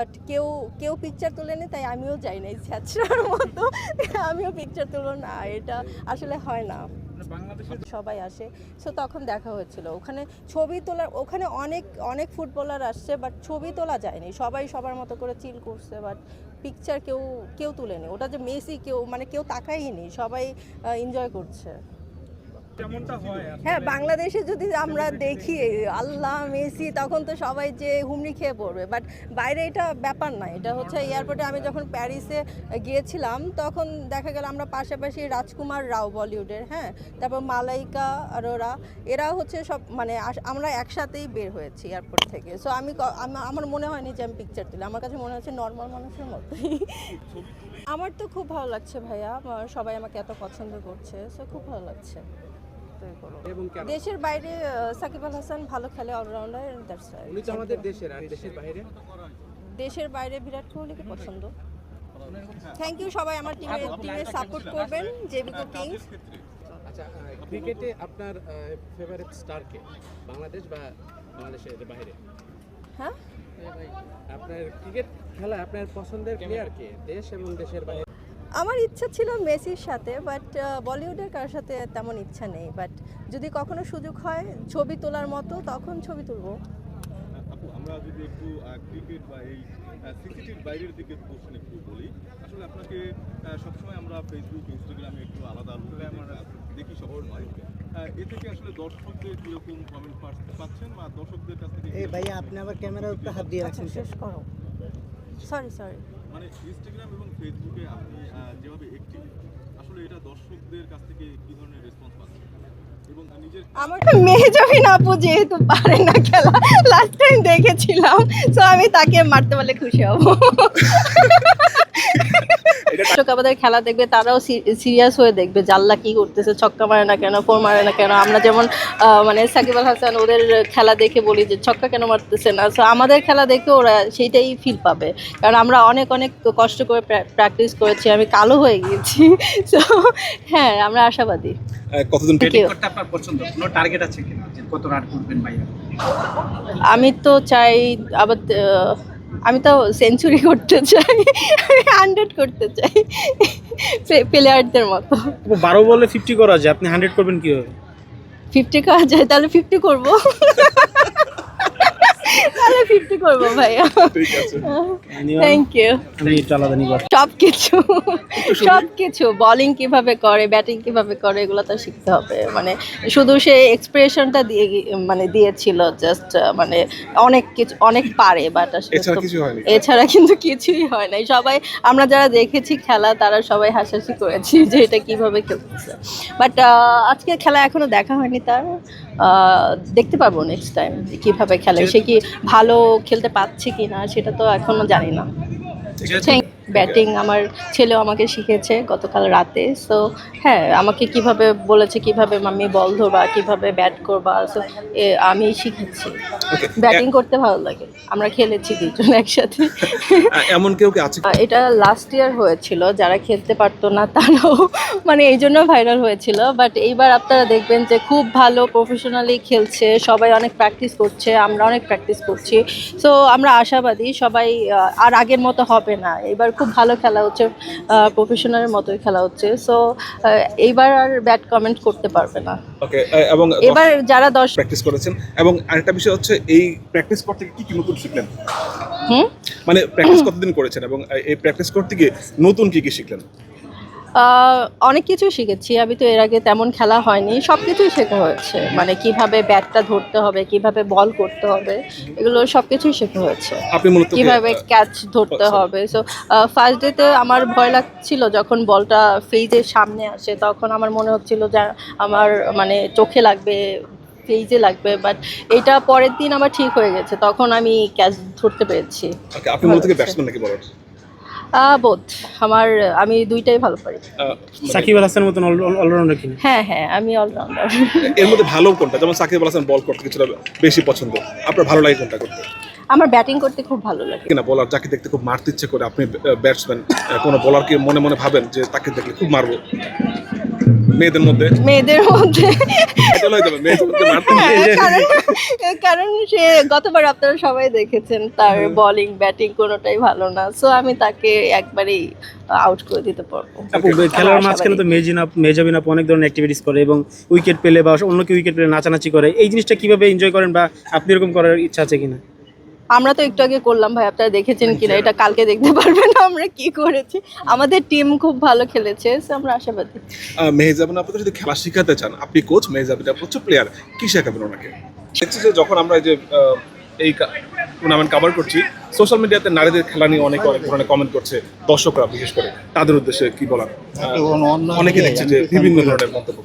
But কেউ কেউ picture তোলেনি তাই আমিও যাই নাই ছ্যাচড়ার মতো। আমিও পিকচার তুলো না এটা আসলে হয় না। সবাই আসে। সো তখন দেখা হয়েছিল ওখানে ছবি তোলার ওখানে অনেক অনেক ফুটবলার আসছে বাট ছবি তোলা যায়নি। সবাই সবার মতো করে চিল করছে বাট পিকচার কেউ কেউ তুলেনি। ওটা যে মেসি কেউ মানে কেউ তাকাইনি সবাই এনজয় করছে। হয় বাংলাদেশে যদি আমরা দেখি আল্লাহ মেসি তখন তো সবাই যে হুমড়ি খেয়ে পড়বে। বাট বাইরে এটা ব্যাপার না এটা হচ্ছে এয়ারপোর্টে আমি যখন প্যারিসে গিয়েছিলাম তখন দেখা গেল আমরা পাশাপাশি রাজকুমার রাও বলিউডের হ্যাঁ? তারপর মালাইকা আরোরা এরা হচ্ছে সব মানে আমরা একসাথেই বের হয়েছি এয়ারপোর্ট থেকে। সো আমি আমার মনে হয়নি যে আমি পিকচার তুলি। আমার কাছে মনে হচ্ছে নর্মাল মানুষের মতোই। আমার তো খুব ভালো লাগছে ভাইয়া। সবাই আমাকে এত পছন্দ করছে। সো খুব ভালো লাগছে। তো করো। এবং কেন? দেশের বাইরে সাকিব আল হাসান ভালো খেলে অলরাউন্ডার দ্যাটস উনি তো আমাদের দেশের আর দেশের বাইরে? দেশের বাইরে বিরাট কোহলিকে পছন্দ। থ্যাংক ইউ সবাই আমার টিমে টিমে সাপোর্ট করবেন জেবিকো কিংস আচ্ছা ক্রিকেটে আপনার ফেভারিট স্টার কে? বাংলাদেশ বা বাংলাদেশের বাইরে? হ্যাঁ? আপনার ক্রিকেট খেলা আপনার পছন্দের প্লেয়ার কে? দেশ এবং দেশের বাইরে? আমার ইচ্ছা ছিল মেসির সাথে বাট বলিউডের কার সাথে তেমন ইচ্ছা নেই। বাট যদি কখনো সুযোগ হয় ছবি তোলার মতো তখন ছবি তুলবো। আপু আমরা যদি একটু ক্রিকেট বা এই সিসিটির বাইরের দিকে কোশ্চেন একটু বলি আসলে আপনাকে সবসময় আমরা ফেসবুক ইনস্টাগ্রামে একটু আলাদা আলাদা আমরা দেখি সবসময় এ থেকে আসলে দর্শকদের কীরকম কমেন্ট পাচ্ছেন বা দর্শকদের কাছ থেকে এই ভাইয়া আপনি আবার ক্যামেরার উপরে হাত দিয়ে আচ্ছা রাখছেন শেষ করো। সরি সরি মানে ইনস্টাগ্রাম এবং ফেসবুকে আপনি যেভাবে অ্যাক্টিভ আসলে এটা দর্শকদের কাছ থেকে কি ধরনের রেসপন্স যেহেতু পারে না লাস্ট টাইম দেখেছিলাম তো আমি তাকে মারতে বলে খুশি হব। দর্শক আমাদের খেলা দেখবে তারাও সিরিয়াস হয়ে দেখবে জাল্লা কি করতেছে ছক্কা মারে না কেন ফোর মারে না কেন। আমরা যেমন মানে সাকিব আল হাসান ওদের খেলা দেখে বলি যে ছক্কা কেন মারতেছে না। সো আমাদের খেলা দেখে ওরা সেইটাই ফিল পাবে। কারণ আমরা অনেক অনেক কষ্ট করে প্র্যাকটিস করেছি আমি কালো হয়ে গিয়েছি। সো হ্যাঁ আমরা আশাবাদী। কতদিন Thank করতে আপনার পছন্দ? কোনো টার্গেট আছে কিনা যে কত রান করবেন ভাইয়া আমি তো চাই আবার আমি তো সেঞ্চুরি করতে চাই হান্ড্রেড করতে চাই প্লেয়ারদের মতো। বারো বলে ফিফটি করা যায় আপনি হান্ড্রেড করবেন কীভাবে? ফিফটি করা যায় তাহলে ফিফটি করব। তাহলে ফিফটি করব ভাইয়া। থ্যাংক ইউ আমি একটু আলাদা নিব। সব কিছু সব কিছু বলিং কীভাবে করে ব্যাটিং কীভাবে করে এগুলো তো শিখতে হবে। মানে শুধু সে এক্সপ্রেশনটা দিয়ে মানে দিয়েছিল জাস্ট মানে অনেক কিছু অনেক পারে বাট এছাড়া কিন্তু কিছুই হয় নাই। সবাই আমরা যারা দেখেছি খেলা তারা সবাই হাসাহাসি করেছি যে এটা কীভাবে খেলতেছে। বাট আজকে খেলা এখনও দেখা হয়নি তার। দেখতে পাবো নেক্সট টাইম কীভাবে খেলে। সে কি ভালো খেলতে পারছে কি না সেটা তো এখনও জানি না। ব্যাটিং আমার ছেলেও আমাকে শিখেছে গতকাল রাতে। সো হ্যাঁ আমাকে কীভাবে বলেছে কীভাবে আমি বল ধরবা কীভাবে ব্যাট করবা সো আমি শিখেছি। ব্যাটিং করতে ভালো লাগে। আমরা খেলেছি দুজন একসাথে। এমন কেউ কি আছে? এটা লাস্ট ইয়ার হয়েছিল যারা খেলতে পারতো না তারাও মানে এই জন্য ভাইরাল হয়েছিল। বাট এইবার আপনারা দেখবেন যে খুব ভালো প্রফেশনালি খেলছে সবাই অনেক প্র্যাকটিস করছে আমরা অনেক প্র্যাকটিস করছি। সো আমরা আশাবাদী সবাই আর আগের মতো হবে না। এবার খুব ভালো খেলা হচ্ছে প্রফেশনালের মতোই খেলা হচ্ছে। সো এইবার আর ব্যাট কমেন্ট করতে পারবে না। ওকে এবং এবার যারা দশ প্র্যাকটিস করেছেন এবং আরেকটা বিষয় হচ্ছে এই প্র্যাকটিস করতে গিয়ে কি কি নতুন শিখলেন? হুম? মানে প্র্যাকটিস কতদিন করেছেন এবং এই প্র্যাকটিস করতে গিয়ে নতুন কি কি শিখলেন? অনেক কিছু শিখেছি। আমি তো এর আগে তেমন খেলা হয়নি। সব কিছুই শেখা হয়েছে। মানে কীভাবে ব্যাটটা ধরতে হবে কীভাবে বল করতে হবে এগুলো সব কিছুই শেখা হয়েছে। আপনি কীভাবে ক্যাচ ধরতে আচ্ছা। হবে। সো ফার্স্ট ডেতে আমার ভয় লাগছিল যখন বলটা ফেজের সামনে আসে তখন আমার মনে হচ্ছিল যে আমার মানে চোখে লাগবে ফেজে লাগবে। বাট এটা পরের দিন আমার ঠিক হয়ে গেছে। তখন আমি ক্যাচ ধরতে পেরেছি। আপনি মূলত ব্যাটসম্যান নাকি বলার বোধ আমার আমি দুইটাই ভালো পারি। সাকিব আল হাসানের মতন অলরাউন্ডার কি? হ্যাঁ হ্যাঁ আমি অলরাউন্ডার এর মধ্যে ভালো কোনটা? যেমন সাকিব আল হাসান বল করতে কিছুটা বেশি পছন্দ। আপনার ভালো লাগে কোনটা করতে? আমার ব্যাটিং করতে খুব ভালো লাগে। কিনা বলার যাকে দেখতে খুব মারতে ইচ্ছে করে আপনি ব্যাটসম্যান কোনো বলারকে মনে মনে ভাবেন যে তাকে দেখলে খুব মারবো? মেয়েদের মধ্যে? মেয়েদের মধ্যে। হয়ে কারণ সে গতবার আপনারা সবাই দেখেছেন তার বোলিং ব্যাটিং কোনোটাই ভালো না। সো আমি তাকে একবারেই আউট করে দিতে পারব। আপু খেলার মাঝখানে তো মেজিন আপ মেজাবিন আপু অনেক ধরনের অ্যাক্টিভিটিস করে এবং উইকেট পেলে বা অন্য কেউ উইকেট পেলে নাচানাচি করে। এই জিনিসটা কীভাবে এনজয় করেন বা আপনি এরকম করার ইচ্ছা আছে কিনা? আমরা তো একটু আগে করলাম ভাই আপনারা দেখেছেন কিনা এটা কালকে দেখতে পারবেন আমরা কি করেছি। আমাদের টিম খুব ভালো খেলেছে আমরা আশাবাদী। মেহজাবিন আপনাকে যদি খেলা শিখাতে চান আপনি কোচ মেহজাবিন আপনি হচ্ছে প্লেয়ার কি শেখাবেন ওনাকে? দেখছি যে যখন আমরা এই যে আহ, এই টুর্নামেন্ট কভার করছি সোশ্যাল মিডিয়াতে নারীদের খেলা নিয়ে অনেক অনেক ধরনের কমেন্ট করছে দর্শকরা বিশেষ করে। তাদের উদ্দেশ্যে কি বলার? অনেকে দেখছে যে বিভিন্ন ধরনের মন্তব্য